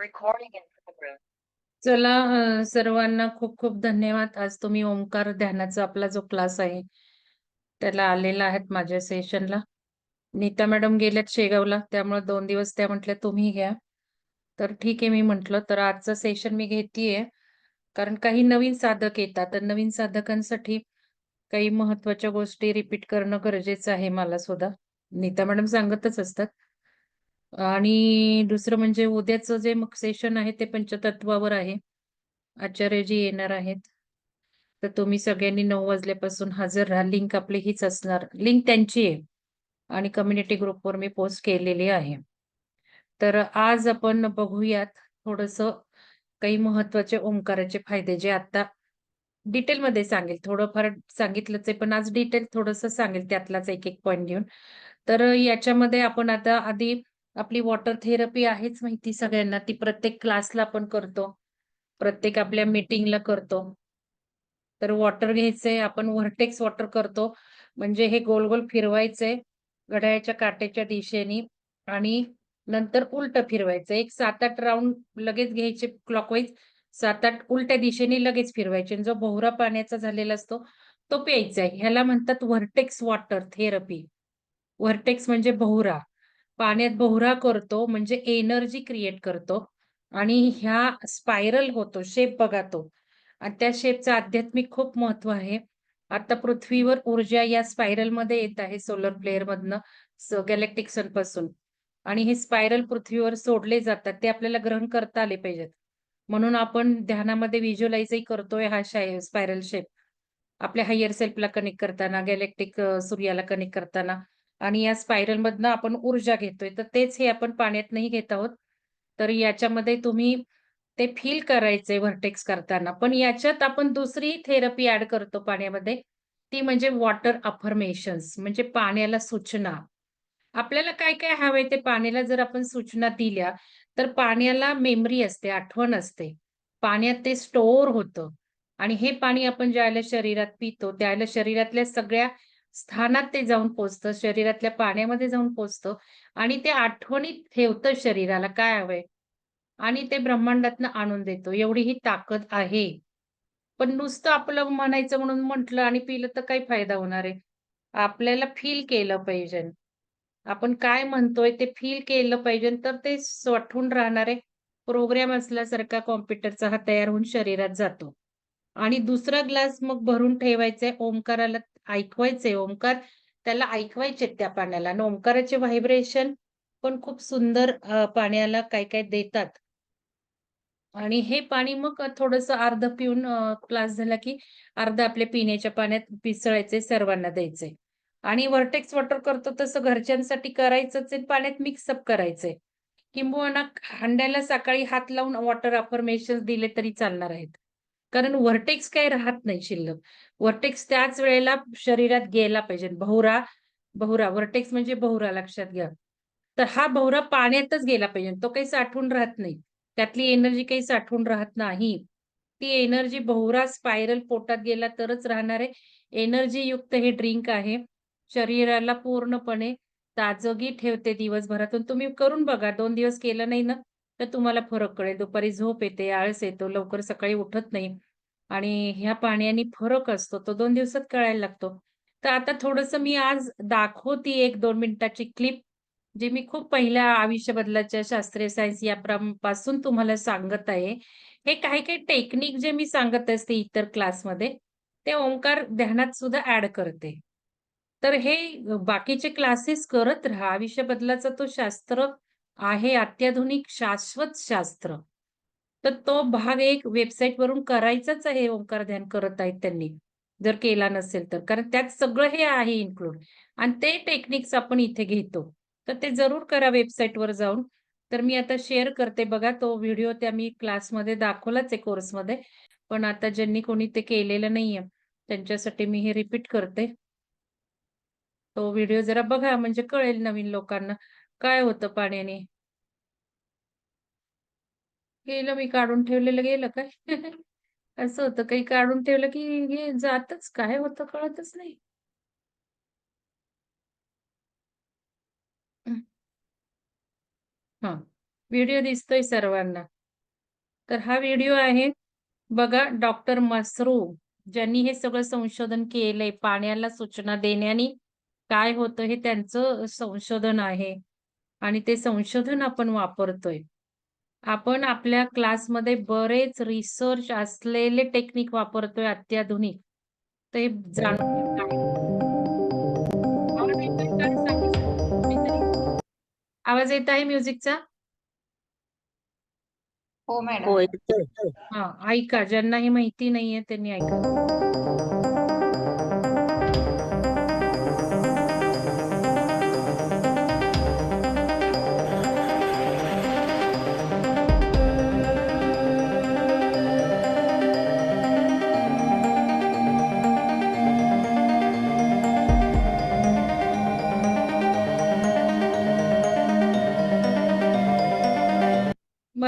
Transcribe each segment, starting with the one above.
Recording in progress. चला सर्वांना खूप खूप धन्यवाद. आज तुम्ही ओंकार ध्यानाचा आपला जो क्लास आहे, त्याला आलेला आहेत माझ्या सेशनला. नीता मॅडम गेल्यात शेगावला, त्यामुळे दोन दिवस त्या म्हटल्या तुम्ही घ्या. तर ठीक आहे मी म्हटलं, तर आजचं सेशन मी घेतीये. कारण काही नवीन साधक येतात, तर नवीन साधकांसाठी काही महत्त्वाच्या गोष्टी रिपीट करणं गरजेचं आहे मला सुद्धा. नीता मॅडम सांगतच असतात. आणि दुसरं म्हणजे उद्याचं जे मग सेशन आहे ते पंचतत्वावर आहे. आचार्यजी येणार आहेत. तर तुम्ही सगळ्यांनी नऊ वाजल्यापासून हजर राहा. लिंक आपली हीच असणार. लिंक त्यांची आहे आणि कम्युनिटी ग्रुपवर मी पोस्ट केलेली आहे. तर आज आपण बघूयात थोडस काही महत्त्वाचे ओंकाराचे फायदे जे आता डिटेलमध्ये सांगेल. थोडंफार सांगितलंच आहे, पण आज डिटेल थोडंसं सांगेल त्यातलाच एक-एक पॉईंट घेऊन. तर याच्यामध्ये आपण आता आधी आपली वॉटर थेरपी आहेच माहिती सगळ्यांना. ती प्रत्येक क्लासला आपण करतो. प्रत्येक आपल्या मीटिंगला करतो. तर वॉटर घ्यायचंय, आपण व्हर्टेक्स वॉटर करतो. म्हणजे हे गोल-गोल फिरवायचंय घड्याळाच्या काट्याच्या दिशेने आणि नंतर उलटं फिरवायचं. एक सात आठ राऊंड लगेच घ्यायचे क्लॉकवाईज. 7-8 उलट्या दिशेने लगेच फिरवायचे जो भोवरा पाण्याचा झालेला असतो, तो प्यायचा आहे. ह्याला म्हणतात व्हर्टेक्स वॉटर थेरपी. व्हर्टेक्स म्हणजे भोवरा. पाण्यात बोहरा करतो म्हणजे एनर्जी क्रिएट करतो आणि ह्या स्पायरल होतो, शेप बघा तो. आणि त्या शेपचं आध्यात्मिक खूप महत्त्व आहे. आता पृथ्वीवर ऊर्जा या स्पायरलमध्ये येत आहे सोलर प्लेअर मधनं गॅलेक्टिक सनपासून आणि हे स्पायरल पृथ्वीवर सोडले जातात. ते आपल्याला ग्रहण करता आले पाहिजेत. म्हणून आपण ध्यानामध्ये व्हिज्युअलाइजही करतोय हा शाय स्पायरल शेप. आपल्या हायर सेल्फला कनेक्ट करताना, गॅलेक्टिक सूर्याला कनेक्ट करताना आणि या स्पायरलमधनं आपण ऊर्जा घेतोय. तर तेच हे आपण पाण्यात नाही घेत आहोत. तर याच्यामध्ये तुम्ही ते फील करायचंय व्हर्टेक्स करताना. पण याच्यात आपण दुसरी थेरपी ऍड करतो पाण्यामध्ये. ती म्हणजे वॉटर अफर्मेशन्स म्हणजे पाण्याला सूचना. आपल्याला काय-काय हवंय ते पाण्याला जर आपण सूचना दिल्या, तर पाण्याला मेमरी असते, आठवण असते. पाण्यात ते स्टोअर होतं आणि हे पाणी आपण ज्यावेळेला शरीरात पितो, त्यावेळेला शरीरातल्या सगळ्या स्थानात ते जाऊन पोचतं शरीरातल्या पाण्यामध्ये जाऊन पोचतं आणि ते आठवणीत ठेवतं शरीराला काय हवंय आणि ते ब्रह्मांडातनं आणून देतो. एवढी ही ताकद आहे. पण नुसतं आपलं म्हणायचं म्हणून म्हटलं आणि पिलं तर काही फायदा होणार आहे. आपल्याला फील केलं पाहिजे. आपण काय म्हणतोय ते फील केलं पाहिजे, तर ते साठवून राहणारे प्रोग्राम असल्यासारखा कॉम्प्युटरचा हा तयार होऊन शरीरात जातो. आणि दुसरा ग्लास मग भरून ठेवायचाय. ओंकाराला ऐकवायचे ओंकार. त्याला ऐकवायचे त्या पाण्याला आणि ओंकाराचे व्हायब्रेशन पण खूप सुंदर पाण्याला काय-काय देतात. आणि हे पाणी मग थोडस अर्ध पिऊन क्लास झाला की अर्ध आपल्या पिण्याच्या पाण्यात पिसळायचे सर्वांना द्यायचे आणि व्हर्टेक्स वॉटर करतो तसं घरच्यांसाठी करायचंच आहे, पाण्यात मिक्सअप करायचंय. किंबहुना हंड्याला सकाळी हात लावून वॉटर अफर्मेशन दिले तरी चालणार आहेत. कारण व्हर्टेक्स काही राहत नाही शिल्लक. व्हर्टेक्स त्याच वेळेला शरीरात गेला पाहिजे. भोवरा, बहुरा व्हर्टेक्स म्हणजे भोवरा लक्षात घ्या. तर हा भोवरा पाण्यातच गेला पाहिजे. तो काही साठवून राहत नाही. त्यातली एनर्जी काही साठवून राहत नाही. ती एनर्जी भोवरा स्पायरल पोटात गेला तरच राहणार आहे. एनर्जीयुक्त हे ड्रिंक आहे. शरीराला पूर्णपणे ताजगी ठेवते दिवसभरातून. तुम्ही करून बघा. दोन दिवस केलं नाही ना, तर तुम्हाला फरक कळेल. दुपारी झोप येते, आळस येतो, लवकर सकाळी उठत नाही आणि ह्या पाण्याने फरक असतो. तो दोन दिवसात कळायला लागतो. तर आता थोडंसं मी आज दाखवते 1-2 मिनिटाची क्लिप, जे मी खूप पहिल्या आयुष्य बदलाच्या शास्त्रीय सायन्स या पासून तुम्हाला सांगत आहे. हे काही-काही टेक्निक जे मी सांगत असते इतर क्लासमध्ये, ते ओंकार ध्यानात सुद्धा ऍड करते. तर हे बाकीचे क्लासेस करत राहा. आयुष्य बदलाचा तो शास्त्र आहे अत्याधुनिक शाश्वत शास्त्र. तर तो भाग एक वेबसाईट वरून करायचाच आहे ओंकार ध्यान करत आहेत त्यांनी. जर केला नसेल तर. कारण त्यात सगळं हे आहे इन्क्लूड आणि ते टेक्निक्स आपण इथे घेतो. तर ते जरूर करा वेबसाईटवर जाऊन. तर मी आता शेअर करते बघा तो व्हिडिओ त्या मी क्लासमध्ये दाखवलाच आहे कोर्समध्ये. पण आता ज्यांनी कोणी ते केलेलं नाहीये, त्यांच्यासाठी मी हे रिपीट करते. तो व्हिडिओ जरा बघा म्हणजे कळेल नवीन लोकांना काय होतं पाण्याने. गेलं मी काढून ठेवलेलं गेलं काय? असं होतं काही काढून ठेवलं की हे जातच काय होतं कळतच नाही. हा व्हिडिओ दिसतोय सर्वांना. तर हा व्हिडिओ आहे बघा डॉक्टर मसरू ज्यांनी हे सगळं संशोधन केलंय पाण्याला सूचना देण्याने काय होतं हे त्यांचं संशोधन आहे आणि ते संशोधन आपण वापरतोय. आपण आपल्या क्लासमध्ये बरेच रिसर्च असलेले टेक्निक वापरतोय अत्याधुनिक. हे जाणून? आवाज येत आहे म्युझिकचा? हो हो मॅडम. येतोय. हां, ऐका ज्यांना हे माहिती नाहीये त्यांनी ऐका.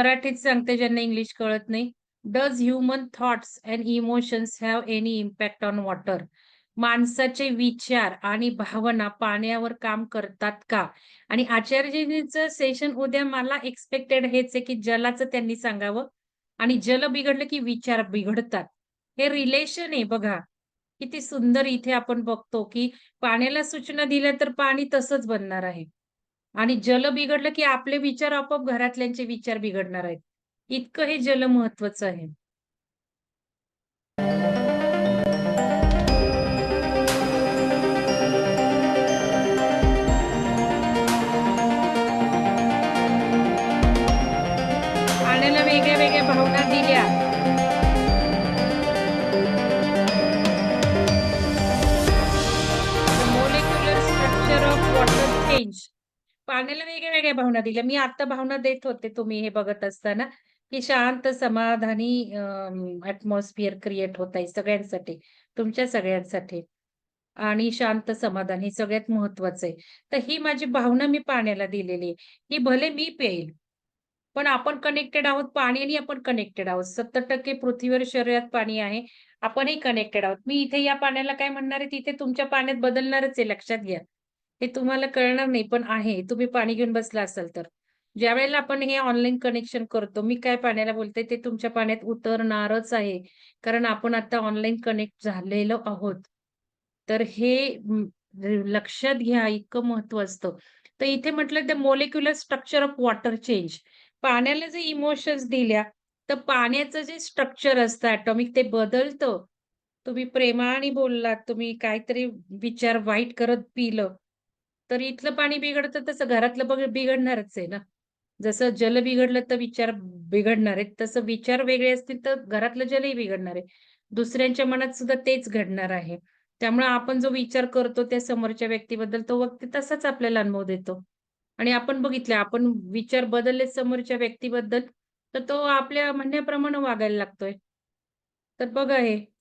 मराठीत सांगते ज्यांना इंग्लिश कळत नाही. Does human thoughts and emotions have any impact on water? माणसाचे विचार आणि भावना पाण्यावर काम करतात का? आणि आचार्यजींचं सेशन उद्या मला एक्सपेक्टेड हेच आहे, की जलाचं त्यांनी सांगावं आणि जल बिघडलं की विचार बिघडतात. हे रिलेशन आहे बघा. किती सुंदर इथे आपण बघतो, की पाण्याला सूचना दिल्या तर पाणी तसंच बनणार आहे. आणि जल बिघडलं की आपले विचार आपोआप घरातल्यांचे विचार बिघडणार आहेत. इतकं हे जल महत्वाचं आहे. दिल्या. मी आता भावना देत होते तुम्ही हे बघत असताना, की शांत समाधानी अ, क्रिएट होत आहे सगळ्यांसाठी, तुमच्या सगळ्यांसाठी. आणि शांत समाधान हे सगळ्यात महत्वाचं आहे. तर ही माझी भावना मी पाण्याला दिलेली आहे. ही भले मी प्याईल, पण आपण कनेक्टेड आहोत. पाण्याने आपण कनेक्टेड आहोत. 70% पृथ्वीवर शरीरात पाणी आहे. आपणही कनेक्टेड आहोत. मी इथे या पाण्याला काय म्हणणार आहे, तिथे तुमच्या पाण्यात बदलणारच आहे लक्षात घ्या. हे तुम्हाला कळणार नाही, पण आहे. तुम्ही पाणी घेऊन बसला असाल तर. ज्यावेळेला आपण हे ऑनलाईन कनेक्शन करतो, मी काय पाण्याला बोलते ते तुमच्या पाण्यात उतरणारच आहे. कारण आपण आता ऑनलाईन कनेक्ट झालेलो आहोत. तर हे लक्षात घ्या इतकं महत्त्व असतं. तर इथे म्हटलं the molecular structure of water change. पाण्याला जे इमोशन्स दिल्या, तर पाण्याचं जे स्ट्रक्चर असतं ॲटॉमिक ते बदलतं. तुम्ही प्रेमाने बोललात, तुम्ही काहीतरी विचार वाईट करत पिलं, तर इथलं पाणी बिघडतं तसं घरातलं बघ बिघडणारच आहे ना. जसं जल बिघडलं तर विचार बिघडणार आहेत, तसं विचार वेगळे असतील तर घरातलं जलही बिघडणार आहे. दुसऱ्यांच्या मनात सुद्धा तेच घडणार आहे. त्यामुळे आपण जो विचार करतो त्या समोरच्या व्यक्तीबद्दल तो व्यक्ती तसाच आपल्याला अनुभव देतो. आणि आपण बघितलं आपण विचार बदलले समोरच्या व्यक्तीबद्दल, तर तो आपल्या म्हणण्याप्रमाणे वागायला लागतोय. तर बघा हे.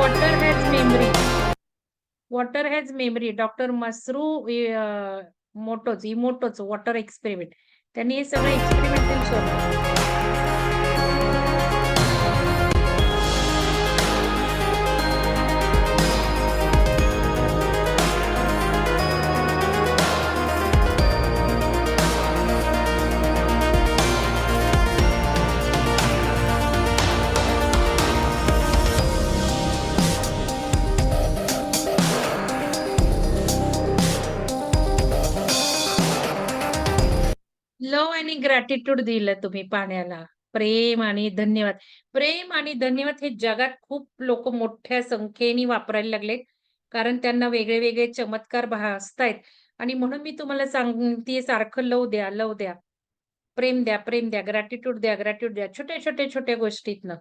Water has memory. Water has memory. Doctor Masaru मोटोच इमोटोच वॉटर एक्सपेरिमेंट. त्यांनी हे सगळं एक्सपेरिमेंटल शोधलं. लव्ह आणि ग्रॅटिट्यूड दिलं तुम्ही पाण्याला. प्रेम आणि धन्यवाद. प्रेम आणि धन्यवाद हे जगात खूप लोक मोठ्या संख्येने वापरायला लागलेत. कारण त्यांना वेगळे-वेगळे चमत्कार भासतायत आणि म्हणून मी तुम्हाला सांगते सारखं लव द्या, लव द्या. प्रेम द्या, प्रेम द्या, ग्रॅटिट्यूड द्या, ग्रॅटिट्यूड द्या. छोट्या-छोट्या, छोट्या गोष्टीतनं.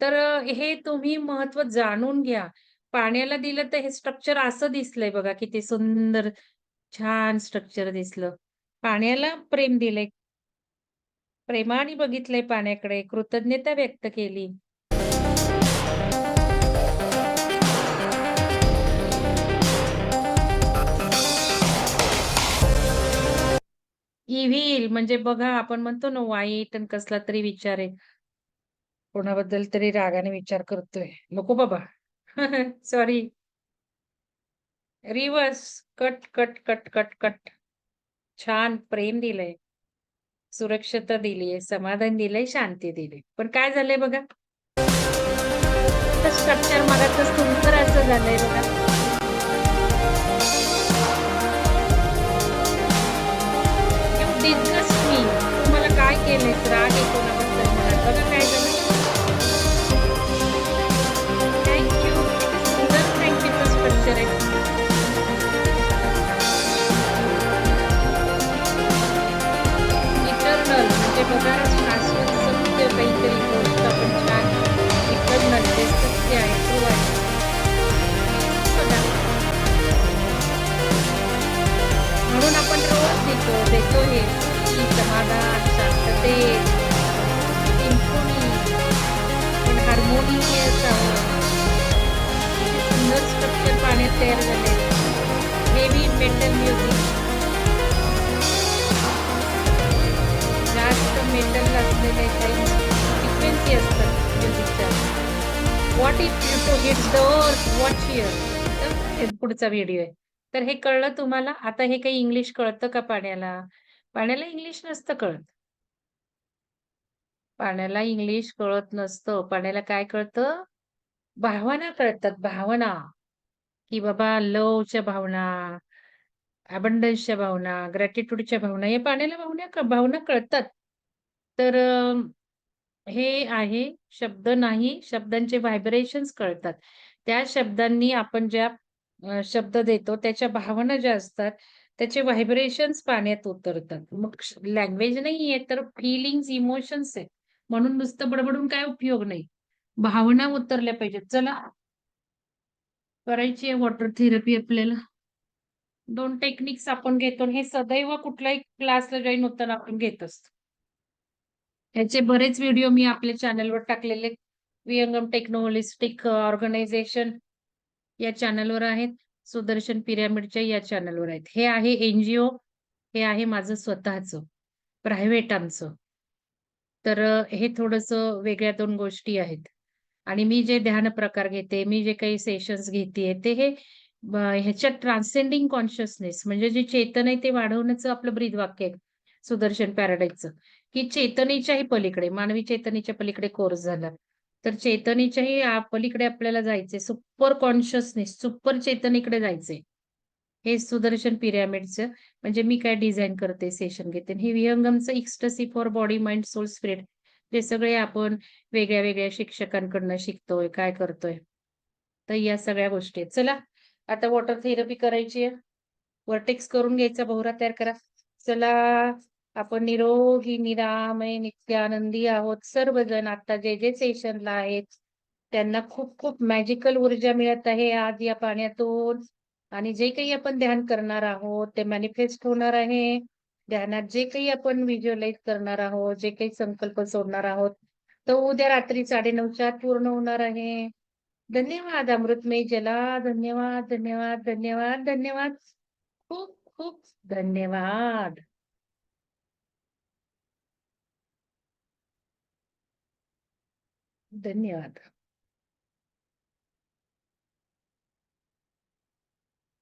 तर हे तुम्ही महत्त्व जाणून घ्या. पाण्याला दिलं तर हे स्ट्रक्चर असं दिसलंय बघा किती सुंदर, छान स्ट्रक्चर दिसलं. पाण्याला प्रेम दिले प्रेमाने बघितलंय पाण्याकडे, कृतज्ञता व्यक्त केली. इव्हिल म्हणजे बघा आपण म्हणतो ना वाईट आणि कसला तरी विचार आहे. कोणाबद्दल तरी रागाने विचार करतोय. नको बाबा. Sorry. Reverse cut cut cut cut cut छान प्रेम दिलंय. सुरक्षता दिलीये समाधान दिलंय शांती दिली पण काय झालंय बघा? स्ट्रक्चर मगाच तुमचं सुंदर असं झालंय बघा. बघा शाश्वत सत्य काहीतरी गोष्ट आपण छान इटर्नल जे सत्य आहे ट्रू आहे. म्हणून आपण रोज देतो देतो हे. की समाधान शांतते. सिम्फोनी पण हार्मोनियस किती सुंदर स्ट्रक्चर पाण्यात तयार झाले हेवी मेटल म्युझिक मेटल असलेले काही फ्रिक्वेन्सी असतात म्युझिकच्या what if Pluto the earth watch here पुढचा व्हिडिओ आहे. तर हे कळलं तुम्हाला? आता हे काही इंग्लिश कळतं का पाण्याला? पाण्याला इंग्लिश नसतं कळत. पाण्याला इंग्लिश कळत नसतं. पाण्याला काय कळतं? भावना कळतात. भावना. की बाबा लवच्या भावना अबंडन्सच्या भावना ग्रॅटिट्यूडच्या भावना या पाण्याला भावना भावना कळतात. तर हे आहे शब्द नाही शब्दांचे व्हायब्रेशन्स कळतात. त्या शब्दांनी आपण ज्या शब्द देतो त्याच्या भावना ज्या असतात त्याचे व्हायब्रेशन्स पाण्यात उतरतात. मग लँग्वेज नाही आहे तर फिलिंग्स इमोशन्स आहे म्हणून नुसतं बडबडून काय उपयोग नाही. भावना उतरल्या पाहिजेत. चला करायची आहे वॉटर थेरपी आपल्याला. दोन टेक्निक्स आपण घेतो हे सदैव कुठल्याही क्लासला जॉईन होताना आपण घेत असतो. ह्याचे बरेच व्हिडिओ मी आपल्या चॅनलवर टाकलेले. वियंगम विहंगम ऑर्गनायझेशन या चॅनलवर आहेत. सुदर्शन पिरॅमिडच्या या चॅनलवर आहेत. हे आहे एनजीओ हे आहे माझं स्वतःचं. प्रायव्हेट आमचं. तर हे थोडस वेगळ्या दोन गोष्टी आहेत. आणि मी जे ध्यान प्रकार घेते मी जे काही सेशन्स घेते ते हे ह्याच्यात ट्रान्सेंडिंग कॉन्शियसनेस म्हणजे जे चेतन आहे ते वाढवण्याचं आपलं ब्रीद वाक्य आहे. सुदर्शन पॅराडाईजचं. की चेतनेच्याही पलीकडे मानवी चेतनेच्या पलीकडे कोर्स झाला. तर चेतनेच्याही पलीकडे आपल्याला जायचे सुपर कॉन्शियसनेस सुपर चेतनेकडे जायचे हे सुदर्शन पिरॅमिडचं म्हणजे मी काय डिझाईन करते सेशन घेते. हे विहंगमचं ecstasy for body mind soul spirit जे सगळे आपण वेगळ्या वेगळ्या शिक्षकांकडनं शिकतोय काय करतोय. तर या सगळ्या गोष्टी आहेत. चला आता वॉटर थेरपी करायची आहे. वर्टेक्स करून घ्यायचा भोवरा तयार करा. चला. आपण निरोगी निरामय नित्यानंदी आहोत. सर्वजण आता जे जे सेशनला आहेत त्यांना खूप खूप मॅजिकल ऊर्जा मिळत आहे. आज या पाण्यातून आणि जे काही आपण ध्यान करणार आहोत ते मॅनिफेस्ट होणार आहे. ध्यानात जे काही आपण व्हिज्युअलाइज करणार आहोत जे काही संकल्प सोडणार आहोत तो उद्या रात्री साडेनऊच्या आत पूर्ण होणार आहे. धन्यवाद अमृतमय जला. धन्यवाद धन्यवाद धन्यवाद धन्यवाद. खूप खूप धन्यवाद. धन्यवाद.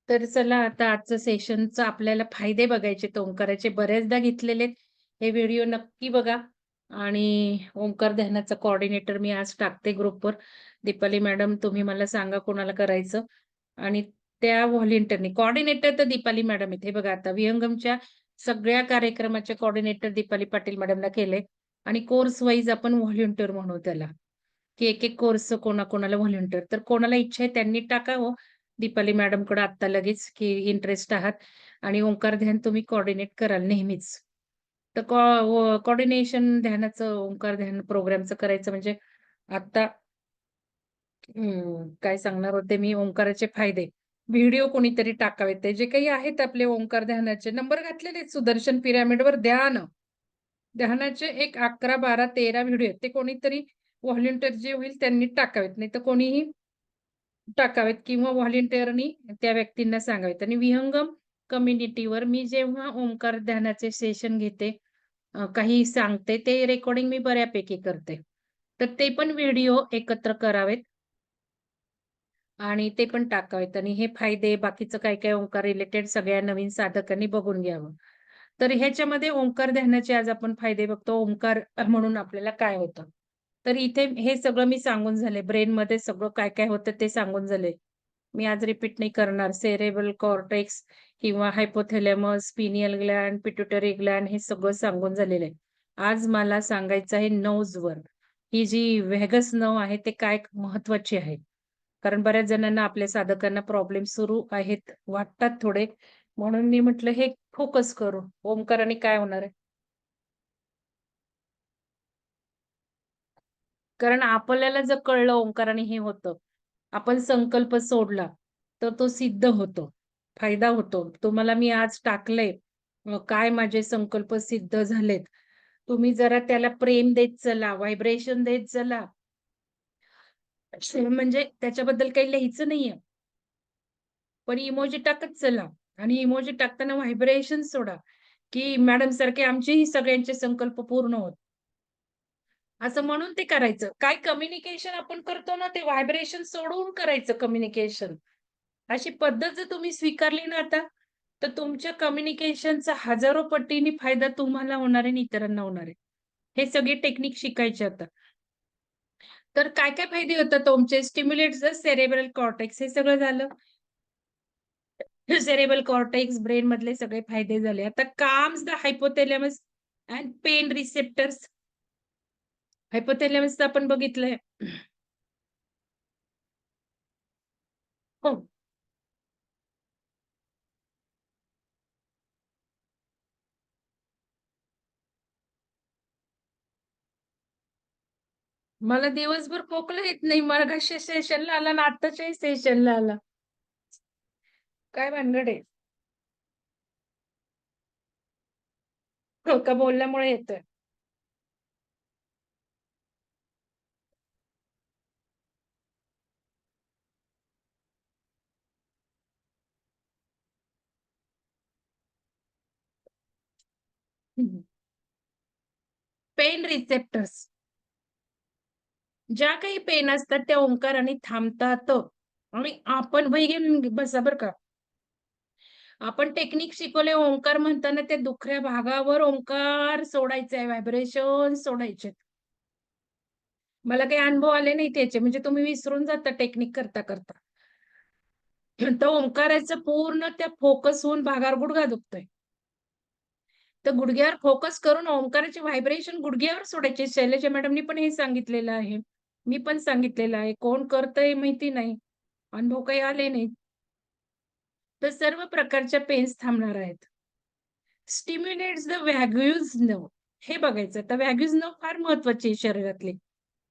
तर चला आता आजचं सेशनच आपल्याला फायदे बघायचे ओंकाराचे बऱ्याचदा घेतलेले हे व्हिडिओ नक्की बघा. आणि ओंकार ध्यानाचा कोऑर्डिनेटर मी आज टाकते ग्रुपवर दीपाली मॅडम तुम्ही मला सांगा कोणाला करायचं. आणि त्या व्हॉलेंटिअरनी कोऑर्डिनेटर तर दीपाली मॅडम इथे बघा आता विहंगमच्या सगळ्या कार्यक्रमाचे कोऑर्डिनेटर दीपाली पाटील मॅडमला केले आणि कोर्स वाईज आपण व्हॉलेंटिअर म्हणू त्याला. की एक एक कोर्स कोणाकोणाला व्हॉलेंटिअर तर कोणाला इच्छा आहे त्यांनी टाकावं हो. दीपाली मॅडमकडे आता लगेच की इंटरेस्ट आहात. आणि ओंकार ध्यान तुम्ही कॉर्डिनेट कराल नेहमीच. तर कॉर्डिनेशन हो, ध्यानाचं ओंकार ध्यान प्रोग्रामचं करायचं म्हणजे आता काय सांगणार होते मी? ओंकाराचे फायदे. व्हिडिओ कोणीतरी टाकावेत. ते जे काही आहेत आपले ओंकार ध्यानाचे. नंबर घातलेले आहेत सुदर्शन पिरॅमिडवर ध्यान ध्यानाचे एक अकरा बारा तेरा व्हिडिओ आहेत. ते कोणीतरी व्हॉलेंटियर जे होईल त्यांनी टाकावेत नाही तर कोणीही टाकावेत किंवा व्हॉलेंटिअरनी त्या व्यक्तींना सांगावेत आणि विहंगम कम्युनिटीवर मी जेव्हा ओंकार ध्यानाचे सेशन घेते काही सांगते ते रेकॉर्डिंग मी बऱ्यापैकी करते तर ते पण व्हिडिओ एकत्र करावेत आणि ते पण टाकावेत आणि हे फायदे बाकीचं काय काय ओंकार रिलेटेड सगळ्या नवीन साधकांनी बघून घ्यावं. तर ह्याच्यामध्ये ओंकार ध्यानाचे आज आपण फायदे बघतो. ओंकार म्हणून आपल्याला काय होतं? तर इथे हे सगळं मी सांगून झाले. ब्रेनमध्ये सगळं काय-काय होतं ते सांगून झाले. मी आज रिपीट नाही करणार. सेरेबल कॉर्टेक्स किंवा hypothalamus pineal gland pituitary gland हे सगळं सांगून झालेलं आहे. आज मला सांगायचं आहे नोजवर ही जी व्हेगस नव आहे ते काय महत्वाची आहे. कारण बऱ्याच जणांना आपल्या साधकांना प्रॉब्लेम सुरू आहेत, वाटतात थोडे. म्हणून मी म्हटलं हे फोकस करू. ओमकाराने काय होणार आहे? कारण आपल्याला जर कळलं ओंकाराने हे होतं, आपण संकल्प सोडला, तर तो सिद्ध होतो. फायदा होतो. तुम्हाला मी आज टाकले काय माझे संकल्प सिद्ध झालेत. तुम्ही जरा त्याला प्रेम देत चला, व्हायब्रेशन देत चला. म्हणजे त्याच्याबद्दल काही लिहायचं नाहीये. पण इमोजी टाकत चला आणि इमोजी टाकताना व्हायब्रेशन सोडा, की मॅडम सारखे आमचेही सगळ्यांचे संकल्प पूर्ण होत. असं म्हणून ते करायचं. काय कम्युनिकेशन आपण करतो ना, ते व्हायब्रेशन सोडून करायचं कम्युनिकेशन. अशी पद्धत जर तुम्ही स्वीकारली ना आता, तर तुमच्या कम्युनिकेशनचा हजारो पटीने फायदा तुम्हाला होणार आहे आणि इतरांना होणार आहे. हे सगळे टेक्निक शिकायचे आता. तर काय-काय फायदे होतात तुमचे? स्टिम्युलेट सेरेबल सेरेब्रल कॉर्टेक्स हे सगळं झालं. सेरेबल कॉर्टेक्स, ब्रेन मधले सगळे फायदे झाले. आता calms the hypothalamus and pain receptors. हायपोथॅलॅमसचं आपण बघितलंय. हो. मला दिवसभर खोकला येत नाही. मगाशी सेशनला आला ना आत्ताच्याही सेशनला आला. काय भानगड आहे? हो का बोलल्यामुळे येतोय. Pain receptors. ज्या काही पेन असतात त्या ओंकाराने थांबतात आणि आपण वही घेऊन बसा बर का. आपण टेक्निक शिकवले ओंकार म्हणताना त्या दुखऱ्या भागावर ओंकार सोडायचे व्हायब्रेशन सोडायचे. मला काही अनुभव आले नाही त्याचे म्हणजे तुम्ही विसरून जाता टेक्निक करता-करता. तर ओंकाराचं पूर्ण त्या फोकस होऊन भागावर गुडघा दुखतोय. तर गुडघ्यावर फोकस करून ओंकाराचे व्हायब्रेशन गुडघ्यावर सोडायचे. शैलजा मॅडमनी पण हे सांगितलेलं आहे. मी पण सांगितलेलं आहे. कोण करतंय माहिती नाही. अनुभव काही आले नाही तर सर्व प्रकारच्या पेन्स थांबणार आहेत. स्टिम्युलेट द व्हॅग्युज नव हे बघायचं. तर व्हॅग्युज नव फार महत्त्वाचे शरीरातले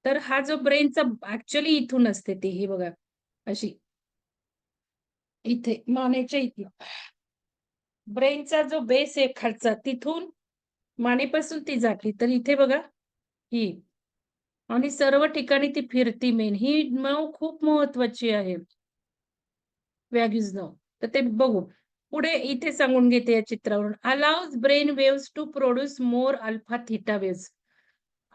तर हा जो ब्रेनचा ॲक्चुअली इथून असते ते हे बघा अशी. इथे मानेच्या इथलं ब्रेनचा जो बेस आहे खालचा तिथून मानेपासून ती जाते. तर इथे बघा ही आणि सर्व ठिकाणी ती फिरती मेन. ही नर्व्ह खूप महत्वाची आहे. Vagus nerve. तर ते बघू. पुढे इथे सांगून घेते या चित्रावरून. Allows brain waves to produce more alpha theta waves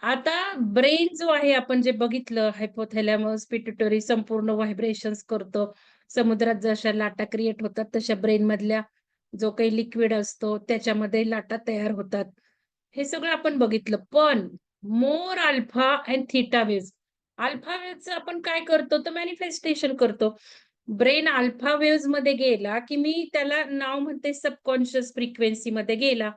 आता ब्रेन जो आहे आपण जे बघितलं हायपोथॅलॅमस, पिट्युटरी संपूर्ण व्हायब्रेशन्स करतो. समुद्रात जशा लाटा क्रिएट होतात तशा ब्रेनमधल्या जो काही लिक्विड असतो त्याच्यामध्ये लाटा तयार होतात. हे सगळं आपण बघितलं. पण more alpha and theta wave alpha वेव्हजचं आपण काय करतो तर मॅनिफेस्टेशन करतो. ब्रेन अल्फा वेव्हजमध्ये गेला, की मी त्याला नाव म्हणते सबकॉन्शियस फ्रिक्वेन्सीमध्ये गेला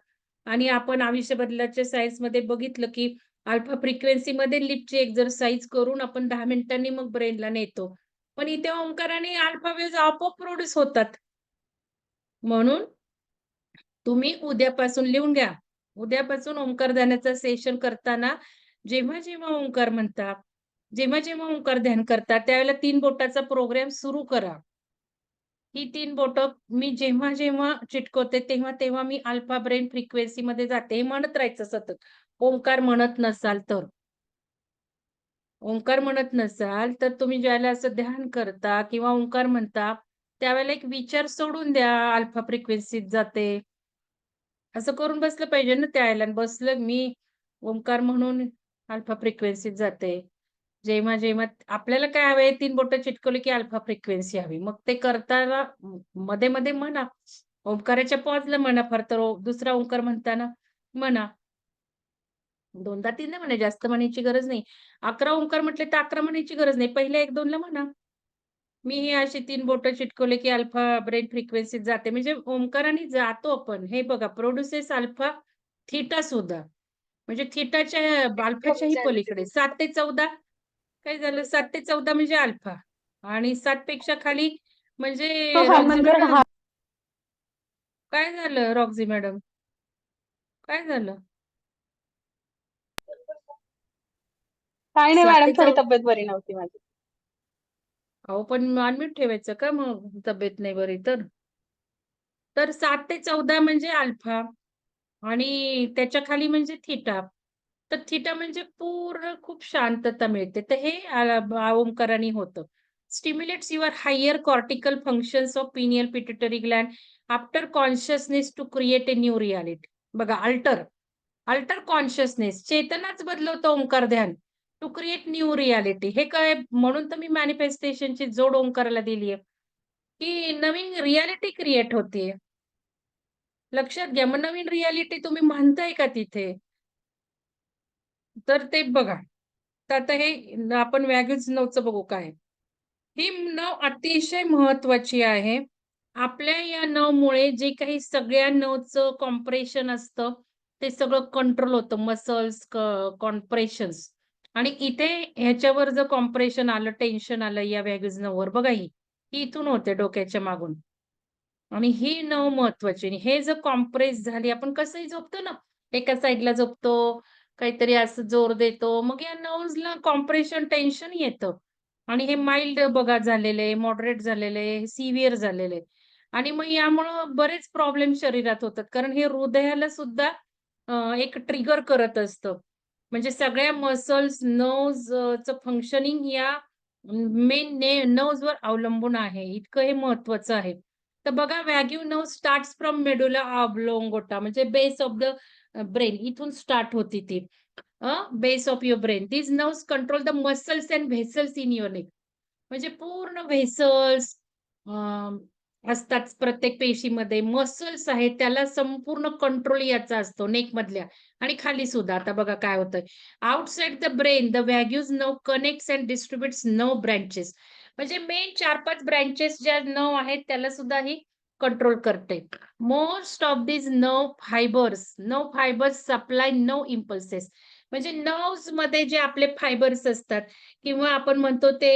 आणि आपण आयुष्य बदलाच्या सायन्समध्ये बघितलं, की अल्फा फ्रिक्वेन्सीमध्ये लिपची एक्झरसाइज करून आपण दहा मिनिटांनी मग ब्रेनला नेतो. पण इथे ओंकाराने अल्फा वेव्ह आपोआप प्रोड्यूस होतात. म्हणून तुम्ही उद्यापासून लिहून घ्या. उद्यापासून ओंकार ध्यानाचं सेशन करताना जेव्हा-जेव्हा ओंकार म्हणता, जेव्हा-जेव्हा ओंकार ध्यान करता त्यावेळेला तीन बोटाचा प्रोग्राम सुरू करा. ही तीन बोटं मी जेव्हा-जेव्हा चिटकवते तेव्हा-तेव्हा मी अल्फा ब्रेन फ्रिक्वेन्सीमध्ये जाते. हे म्हणत राहायचं सतत. ओंकार म्हणत नसाल तर. ओंकार म्हणत नसाल तर तुम्ही ज्यावेळेला असं ध्यान करता किंवा ओंकार म्हणता, त्यावेळेला एक विचार सोडून द्या, अल्फा फ्रिक्वेन्सीत जाते. असं करून बसलं पाहिजे ना त्यावेळेला. बसलं मी ओंकार म्हणून अल्फा फ्रिक्वेन्सीत जाते. जेव्हा जेव्हा आपल्याला काय हवंय तीन बोटं चिटकवली की अल्फा फ्रिक्वेन्सी हवी. मग ते करताना मध्ये मध्ये म्हणा. ओंकाराच्या पॉजला म्हणा फार तर ओ दुसरा ओंकार म्हणताना म्हणा. दोनदा तीनदा म्हणा जास्त म्हणायची गरज नाही. 11 ओंकार म्हटले तर 11 म्हणायची गरज नाही. पहिल्या एक दोनला म्हणा. मी ही अशी 3 बोटं चिटकवले की अल्फा ब्रेन फ्रिक्वेन्सीत जाते. म्हणजे ओंकाराने जातो आपण. हे बघा प्रोड्युसेस अल्फा थीटा सुद्धा. म्हणजे थीटाच्या अल्फाच्याही पलीकडे 7 ते 14 काय झालं 7 ते 14 म्हणजे अल्फा आणि 7 पेक्षा खाली म्हणजे काय झालं रॉक्झी मॅडम? काय झालं? काही नाही 7 मॅडम थोडी तब्येत बरी नव्हती माझी. अहो, पण अनम्यूट ठेवायचं का मग तब्येत नाही बरी तर? तर सात ते 14 म्हणजे अल्फा आणि त्याच्याखाली म्हणजे थिटा तर थिटा म्हणजे पूर्ण खूप शांतता मिळते. तर हे अ, होतं. Stimulates your higher cortical functions of pineal pituitary gland after consciousness to create a new reality बघा अल्टर, अल्टर कॉन्शियसनेस चेतनाच बदलवतं ओंकार ध्यान. टू क्रिएट न्यू रियालिटी हे काय म्हणून तर मी मॅनिफेस्टेशनची जोड ओंकाराला दिली आहे. की नवीन रियालिटी क्रिएट होतीये. लक्षात घ्या. मग नवीन रिॲलिटी तुम्ही म्हणताय का तिथे? तर ते बघा. तर आता हे आपण वॅगन्स नऊचं बघू काय ही नव अतिशय महत्वाची आहे. आपल्या या नवमुळे जे काही सगळ्या नवचं कॉम्प्रेशन असतं, ते सगळं कंट्रोल होतं. मसल्स कॉम्प्रेशन्स आणि इथे ह्याच्यावर जर कॉम्प्रेशन आलं, टेन्शन आलं या वॅगन्स नर्व्हवर बघा ही. इथून होते डोक्याच्या मागून. आणि ही नव महत्वाची हे जर कॉम्प्रेस झाली आपण कसंही झोपतो ना, एका साईडला झोपतो, काहीतरी असं जोर देतो. मग या नर्व्हजला कॉम्प्रेशन, टेन्शन येतं. आणि हे माइल्ड बघा झालेले, मॉडरेट झालेले, सिव्हिअर झालेले आणि मग यामुळं बरेच प्रॉब्लेम शरीरात होतात. कारण हे हृदयाला सुद्धा एक ट्रिगर करत असतं. म्हणजे सगळ्या मसल्स, नर्व्हज च फंक्शनिंग या मेन ने नर्व्हजवर अवलंबून आहे. इतकं हे महत्वाचं आहे. तर बघा vagus nerve starts from medulla oblongata म्हणजे बेस ऑफ द ब्रेन इथून स्टार्ट होती ती. Base of your brain. These nerves control the muscles and vessels in your neck. म्हणजे पूर्ण व्हेसल्स अ, असतात प्रत्येक पेशीमध्ये. मसल्स आहेत त्याला संपूर्ण कंट्रोल याचा असतो नेक मधल्या आणि खाली सुद्धा. आता बघा काय होतंय. Outside the brain the vagus no connect and distribute nerve branches. म्हणजे मेन 4-5 ब्रांचेस ज्या नव आहेत त्याला सुद्धा ही कंट्रोल करते. Most of these nerve fibres, nerve fibres supply nerve impulses. म्हणजे नर्व्हजमध्ये जे आपले फायबर्स असतात किंवा आपण म्हणतो ते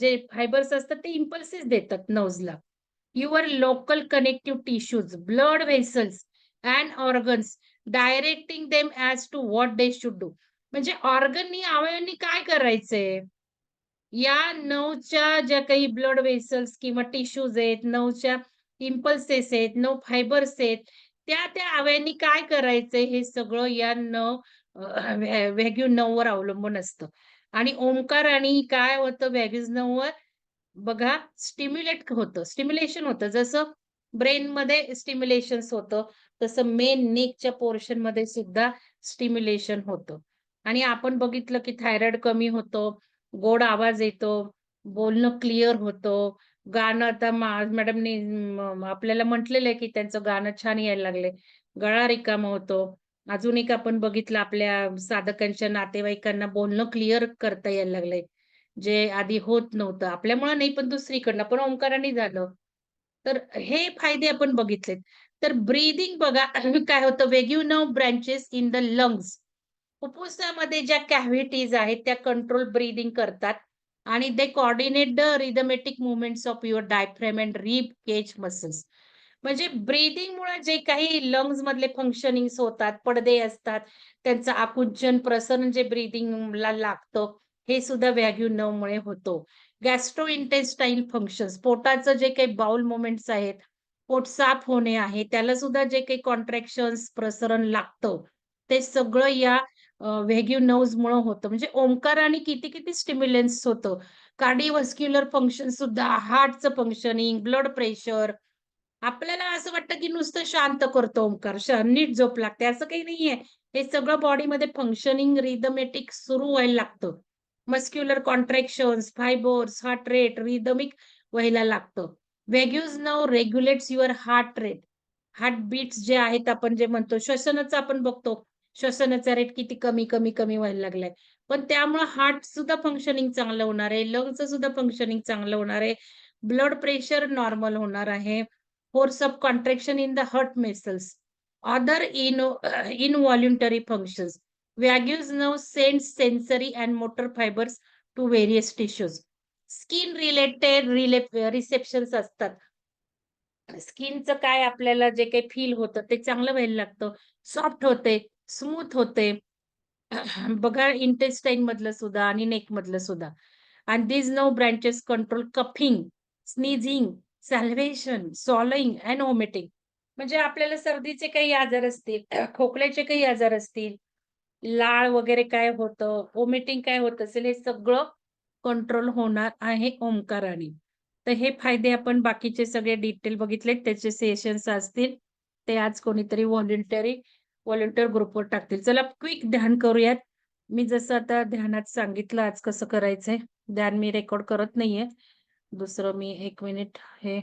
जे फायबर्स असतात ते इम्पल्सेस देतात नर्व्हजला. Your local connective tissues, blood vessels and organs directing them as to what they should do. म्हणजे ऑर्गननी, अवयवांनी काय करायचंय? या नऊच्या ज्या काही ब्लड व्हेसल्स किंवा टिश्यूज आहेत, नऊच्या इम्पल्सेस आहेत, नऊ फायबर्स आहेत, त्या त्या अवयवांनी काय करायचंय हे सगळं या नऊ व्हॅग्यू नऊवर अवलंबून असतं. आणि ओंकाराने काय होतं वॅग्यूज नर्व्हवर बघा स्टिम्युलेट होतं, स्टिम्युलेशन होतं. जसं ब्रेनमध्ये स्टिम्युलेशन होतं, तसं मेन नेकच्या पोर्शनमध्ये सुद्धा स्टिम्युलेशन होतं. आणि आपण बघितलं की थायरॉईड कमी होतो, गोड आवाज येतो, बोलणं क्लिअर होतं. गाणं आता मॅडमनी आपल्याला म्हटलेलं आहे की त्यांचं गाणं छान यायला लागलंय. गळा रिकामा होतो. अजून एक आपण बघितलं आपल्या साधकांच्या नातेवाईकांना बोलणं क्लिअर करता यायला लागलंय. जे आधी होत नव्हतं. आपल्यामुळं नाही पण दुसरीकडनं पण ओंकाराने झालं. तर हे फायदे आपण बघितलेत. तर ब्रीदिंग बघा काय होतं vagus nerve branches in the lungs. फुफ्फुसामध्ये ज्या कॅव्हिटीज आहेत त्या कंट्रोल ब्रीदिंग करतात आणि they coordinate the rhythmic movements of your diaphragm and rib cage muscles. म्हणजे ब्रीदिंगमुळे जे काही लंग्स मधले फंक्शनिंग्स होतात, पडदे असतात, त्यांचं आकुंचन, प्रसरण जे ब्रीदिंगला लागतं, हे सुद्धा वॅग्यू होतो गॅस्ट्रो इंटेस्टाईल फंक्शन्स पोटाचं जे काही बाउल मुवमेंट्स आहेत, पोट साफ होणे आहे, त्याला सुद्धा जे काही कॉन्ट्रॅक्शन्स, प्रसरण लागतं, ते सगळं या व्हेग्यू वॅग्यू मुळे होतं. म्हणजे ओंकाराने किती-किती स्टिम्युलन्स होतं. कार्डिओव्हास्क्युलर फंक्शन सुद्धा, हार्टचं फंक्शनिंग, ब्लड प्रेशर. आपल्याला असं वाटतं की नुसतं शांत करतो ओंकार, श नीट झोप लागते, असं काही नाहीये. हे सगळं बॉडीमध्ये फंक्शनिंग रिदमॅटिक सुरू व्हायला लागतं. Muscular contractions fibres heart rate rhythmic व्हायला लागतं. Vagus nerve regulates your heart rate. Heart beats जे आहेत आपण जे म्हणतो श्वसनाचं आपण बघतो. श्वसनाचा रेट किती कमी कमी कमी व्हायला लागलाय. पण त्यामुळे हार्ट सुद्धा फंक्शनिंग चांगलं होणार आहे. लंगचं सुद्धा फंक्शनिंग चांगलं होणार आहे. ब्लड प्रेशर नॉर्मल होणार आहे. Force of contraction in the heart muscles other in uh, involuntary. Vagus nerve sends sensory and motor fibers to various tissues. Skin related receptions असतात. स्किनचं काय आपल्याला जे काही फील होतं ते चांगलं व्हायला लागतं सॉफ्ट होते स्मूथ होते बघा इंटेस्टाईन मधलं सुद्धा आणि नेक मधलं सुद्धा आणि these nerve branches control coughing sneezing salivation swallowing and vomiting म्हणजे आपल्याला सर्दीचे काही आजार असतील खोकल्याचे काही आजार असतील लाळ वगैरे काय होतं ओमिटिंग काय होत असेल हे सगळं कंट्रोल होणार आहे ओंकाराने. तर हे फायदे आपण बाकीचे सगळे डिटेल बघितले त्याचे सेशन्स असतील ते आज कोणीतरी व्हॉलेंटरी व्हॉलेंटिअर ग्रुपवर टाकतील. चला क्विक ध्यान करूयात. मी जसं आता ध्यानात सांगितलं आज कसं करायचंय? ध्यान मी रेकॉर्ड करत नाहीये. दुसरं मी एक मिनिट हे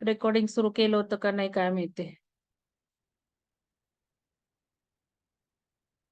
रेकॉर्डिंग सुरू केलं होतं का नाही काय माहिती.